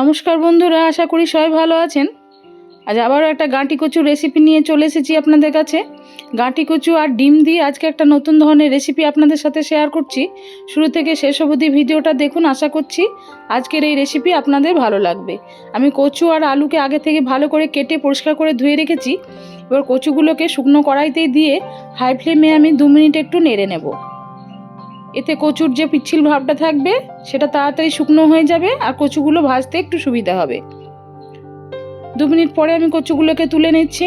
নমস্কার বন্ধুরা, আশা করি সবাই ভালো আছেন। আজ আবারও একটা গাঁটি কচু রেসিপি নিয়ে চলে এসেছি আপনাদের কাছে। গাঁটি কচু আর ডিম দিয়ে আজকে একটা নতুন ধরনের রেসিপি আপনাদের সাথে শেয়ার করছি। শুরু থেকে শেষ অবধি ভিডিওটা দেখুন, আশা করছি আজকের এই রেসিপি আপনাদের ভালো লাগবে। আমি কচু আর আলুকে আগে থেকে ভালো করে কেটে পরিষ্কার করে ধুয়ে রেখেছি। এবার কচুগুলোকে শুকনো কড়াইতেই দিয়ে হাই ফ্লেমে আমি দু মিনিট একটু নেড়ে নেব। এতে কচুর যে পিচ্ছিল ভাবটা থাকবে, সেটা তাড়াতাড়ি শুকনো হয়ে যাবে আর কচুগুলো ভাজতে একটু সুবিধা হবে। দু মিনিট পরে আমি কচুগুলোকে তুলে নিচ্ছি।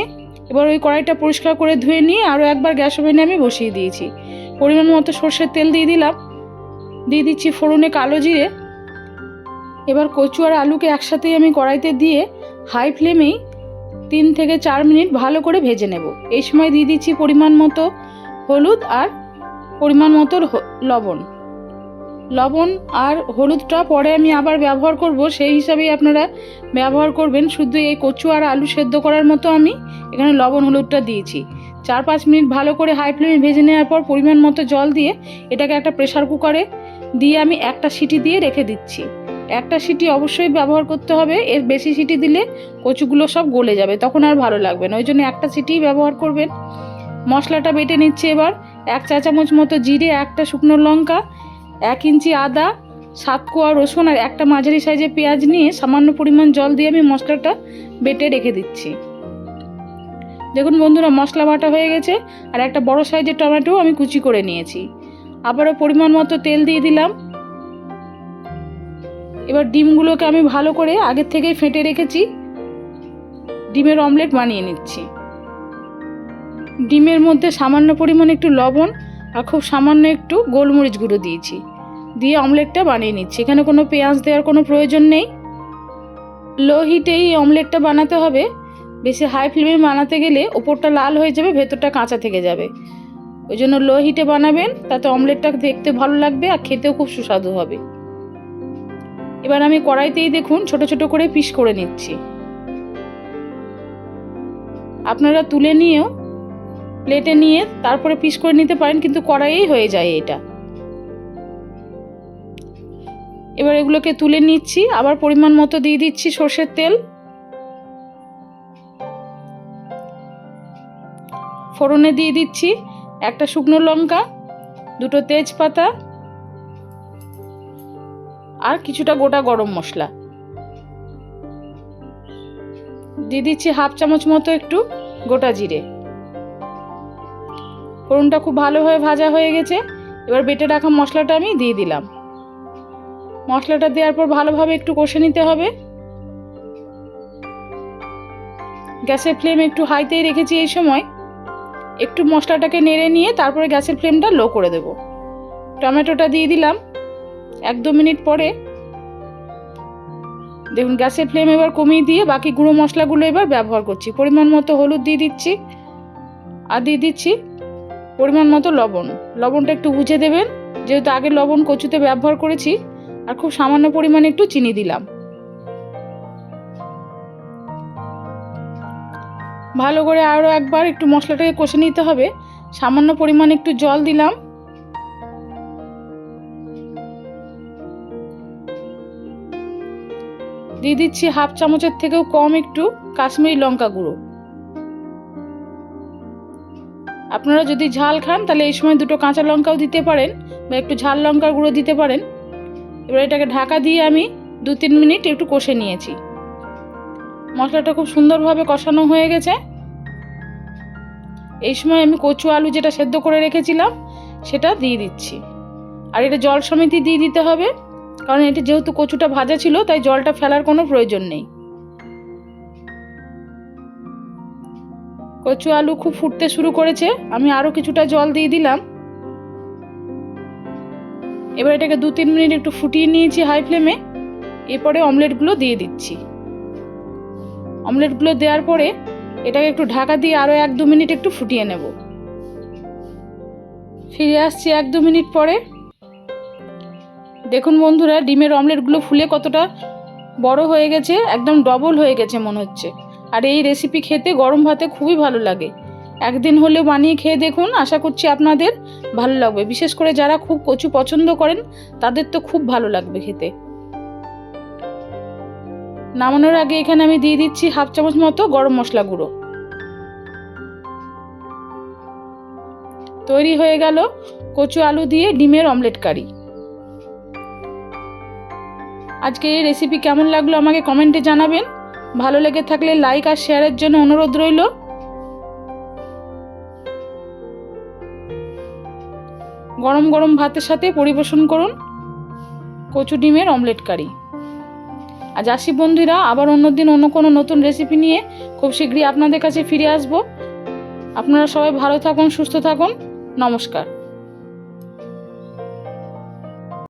এবার ওই কড়াইটা পরিষ্কার করে ধুয়ে নিয়ে আরও একবার গ্যাস ওভেনে আমি বসিয়ে দিয়েছি। পরিমাণ মতো সর্ষের তেল দিয়ে দিলাম। দিয়ে দিচ্ছি ফোড়নে কালো জিরে। এবার কচু আর আলুকে একসাথেই আমি কড়াইতে দিয়ে হাই ফ্লেমেই তিন থেকে চার মিনিট ভালো করে ভেজে নেব। এই সময় দিয়ে দিচ্ছি পরিমাণ মতো হলুদ আর পরিমাণ মতো লবণ। লবণ আর হলুদটা পরে আমি আবার ব্যবহার করব, সেই হিসাবেই আপনারা ব্যবহার করবেন। শুধু এই কচু আর আলু সেদ্ধ করার মতো আমি এখানে লবণ হলুদটা দিয়েছি। চার পাঁচ মিনিট ভালো করে হাই ফ্লেমে ভেজে নেওয়ার পর পরিমাণ মতো জল দিয়ে এটাকে একটা প্রেসার কুকারে দিয়ে আমি একটা সিটি দিয়ে রেখে দিচ্ছি। একটা সিটি অবশ্যই ব্যবহার করতে হবে, এর বেশি সিটি দিলে কচুগুলো সব গলে যাবে, তখন আর ভালো লাগবে না। ওই জন্য একটা সিটিই ব্যবহার করবেন। মশলাটা বেটে নিচ্ছি এবার। এক চা চামচ মতো জিরে, একটা শুকনো লঙ্কা, এক ইঞ্চি আদা, সাত কোয়া রসুন আর একটা মাঝারি সাইজের পেঁয়াজ নিয়ে সামান্য পরিমাণ জল দিয়ে আমি মশলাটা বেটে রেখে দিচ্ছি। দেখুন বন্ধুরা, মশলা বাটা হয়ে গেছে আর একটা বড় সাইজের টমেটো আমি কুচি করে নিয়েছি। আবারও পরিমাণ মতো তেল দিয়ে দিলাম। এবার ডিমগুলোকে আমি ভালো করে আগের থেকেই ফেটে রেখেছি। ডিমের অমলেট বানিয়ে নিচ্ছি। ডিমের মধ্যে সামান্য পরিমাণে একটু লবণ আর খুব সামান্য একটু গোলমরিচ গুঁড়ো দিয়েছি। দিয়ে অমলেটটা বানিয়ে নিচ্ছি। এখানে কোনো পেঁয়াজ দেওয়ার কোনো প্রয়োজন নেই। লো হিটেই এই অমলেটটা বানাতে হবে। বেশি হাই ফ্লেমে বানাতে গেলে ওপরটা লাল হয়ে যাবে, ভেতরটা কাঁচা থেকে যাবে। ওই জন্য লো হিটে বানাবেন, তাতে অমলেটটা দেখতে ভালো লাগবে আর খেতেও খুব সুস্বাদু হবে। এবার আমি কড়াইতেই দেখুন, ছোট ছোট করে পিস করে নিচ্ছি। আপনারা তুলে নিয়েও প্লেটে নিয়ে তারপরে পিস করে নিতে পারেন, কিন্তু কড়াইয়েই হয়ে যায় এটা। এবার এগুলোকে তুলে নিচ্ছি, আবার পরিমাণ মতো দিয়ে দিচ্ছি সর্ষের তেল। ফোড়নে দিয়ে দিচ্ছি একটা শুকনো লঙ্কা, দুটো তেজপাতা আর কিছুটা গোটা গরম মশলা। দিয়ে দিচ্ছি হাফ চামচ মতো একটু গোটা জিরে। ফোড়নটা খুব ভালোভাবে ভাজা হয়ে গেছে। এবার বেটে রাখা মশলাটা আমি দিয়ে দিলাম। মশলাটা দেওয়ার পর ভালোভাবে একটু কষে নিতে হবে। গ্যাসের ফ্লেম একটু হাইতেই রেখেছি এই সময়। একটু মশলাটাকে নেড়ে নিয়ে তারপরে গ্যাসের ফ্লেমটা লো করে দেব। টমেটোটা দিয়ে দিলাম এক দু মিনিট পরে। দেখুন, গ্যাসের ফ্লেম এবার কমিয়ে দিয়ে বাকি গুঁড়ো মশলাগুলো এবার ব্যবহার করছি। পরিমাণ মতো হলুদ দিয়ে দিচ্ছি। আর দিয়ে দিচ্ছি পরিমাণ মতো লবণ। লবণটা একটু বুঝে দেবেন, যেহেতু আগে লবণ কচুতে ব্যবহার করেছি, আর খুব সামান্য পরিমাণে একটু চিনি দিলাম। ভালো করে আরও একবার একটু মশলাটাকে কষে নিতে হবে। সামান্য পরিমাণে একটু জল দিলাম। দিয়ে দিচ্ছি হাফ চামচের থেকেও কম একটু কাশ্মীরি লঙ্কা গুঁড়ো। আপনারা যদি ঝাল খান, তাহলে এই সময় দুটো কাঁচা লঙ্কাও দিতে পারেন বা একটু ঝাল লঙ্কার গুঁড়ো দিতে পারেন। এবার এটাকে ঢাকা দিয়ে আমি দু তিন মিনিট একটু কষে নিয়েছি। মশলাটা খুব সুন্দরভাবে কষানো হয়ে গেছে। এই সময় আমি কচু আলু যেটা সেদ্ধ করে রেখেছিলাম, সেটা দিয়ে দিচ্ছি। আর এটা জল সমেতই দিয়ে দিতে হবে, কারণ এটা যেহেতু কচুটা ভাজা ছিল, তাই জলটা ফেলার কোনো প্রয়োজন নেই। কচু আলু খুব ফুটতে শুরু করেছে, আমি আরও কিছুটা জল দিয়ে দিলাম। এবার এটাকে দু তিন মিনিট একটু ফুটিয়ে নিয়েছি হাই ফ্লেমে, এরপরে অমলেটগুলো দিয়ে দিচ্ছি। অমলেটগুলো দেওয়ার পরে এটাকে একটু ঢাকা দিয়ে আরও এক দু মিনিট একটু ফুটিয়ে নেব। ফিরে আসছি এক দু মিনিট পরে। দেখুন বন্ধুরা, ডিমের অমলেটগুলো ফুলে কতটা বড় হয়ে গেছে, একদম ডবল হয়ে গেছে মনে হচ্ছে। আর এই রেসিপি খেতে গরম ভাতে খুবই ভালো লাগে। একদিন হলেও বানিয়ে খেয়ে দেখুন, আশা করছি আপনাদের ভালো লাগবে। বিশেষ করে যারা খুব কচু পছন্দ করেন, তাদের তো খুব ভালো লাগবে খেতে। নামানোর আগে এখানে আমি দিয়ে দিচ্ছি হাফ চামচ মতো গরম মশলা গুঁড়ো। তৈরি হয়ে গেল কচু আলু দিয়ে ডিমের অমলেট কারি। আজকে এই রেসিপি কেমন লাগল আমাকে কমেন্টে জানাবেন। ভালো লেগে থাকলে লাইক আর শেয়ারের জন্য অনুরোধ রইল। গরম গরম ভাতের সাথে পরিবেশন করুন। কচু ডিমের অমলেট কারি আজ আসি বন্ধুরা, আবার অন্যদিন অন্য কোনো নতুন রেসিপি নিয়ে। খুব শীঘ্রই আপনাদের কাছে ফিরে আসব। আপনারা সবাই ভালো থাকুন, সুস্থ থাকুন। নমস্কার।